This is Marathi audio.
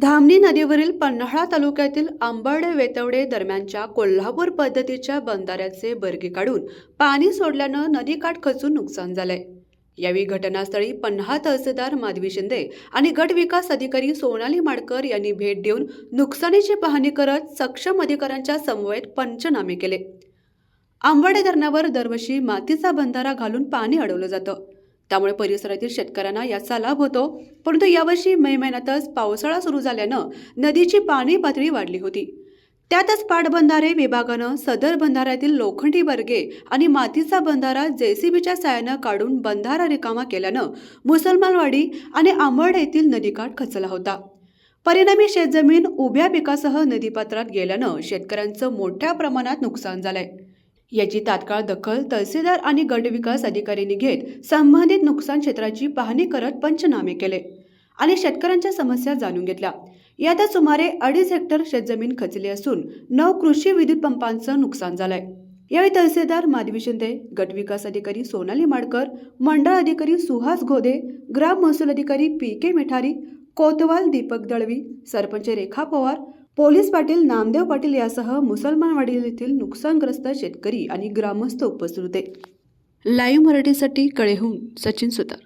Dhamani नदीवरील पन्हाळा तालुक्यातील आंबर्डे वेतवडे दरम्यानच्या कोल्हापूर पद्धतीच्या बंधाऱ्याचे बर्गे काढून पाणी सोडल्यानं नदीकाठ खचून नुकसान झालंय. यावेळी घटनास्थळी पन्हा तहसीलदार माधवी शिंदे आणि गट विकास अधिकारी सोनाली माडकर यांनी भेट देऊन नुकसानीची पाहणी करत सक्षम अधिकाऱ्यांच्या समवेत पंचनामे केले. आंबर्डे धरणावर दरवर्षी मातीचा बंधारा घालून पाणी अडवलं जातं. त्यामुळे परिसरातील शेतकऱ्यांना याचा लाभ होतो. परंतु यावर्षी मे महिन्यातच पावसाळा सुरू झाल्यानं नदीची पाणी पातळी वाढली होती. त्यातच पाटबंधारे विभागानं सदर बंधाऱ्यातील लोखंडी बर्गे आणि मातीचा बंधारा जेसीबीच्या साहाय्यानं काढून बंधारा रिकामा केल्यानं मुसलमानवाडी आणि आंबड येथील नदीकाठ खचला होता. परिणामी शेतजमीन उभ्या पिकासह नदीपात्रात गेल्यानं शेतकऱ्यांचं मोठ्या प्रमाणात नुकसान झालंय. याची तात्काळ दखल तहसीलदार आणि गट विकास अधिकाऱ्यांनी घेत संबंधित नुकसान क्षेत्राची पाहणी करत पंचनामे केले आणि शेतकऱ्यांच्या समस्या जाणून घेतल्या. यातच सुमारे अडीच हेक्टर शेतजमीन खचली असून नऊ कृषी विद्युत पंपांचं नुकसान झालंय. यावेळी तहसीलदार माधवी शिंदे गट विकास अधिकारी सोनाली माडकर मंडळ अधिकारी सुहास घोदे ग्राम महसूल अधिकारी पी के मिठारी कोतवाल दीपक दळवी सरपंच रेखा पवार पोलीस पाटील नामदेव पाटील यासह मुसलमानवाडी येथील नुकसानग्रस्त शेतकरी आणि ग्रामस्थ उपस्थित होते. लाईव्ह मराठीसाठी कळेहून सचिन सुतार.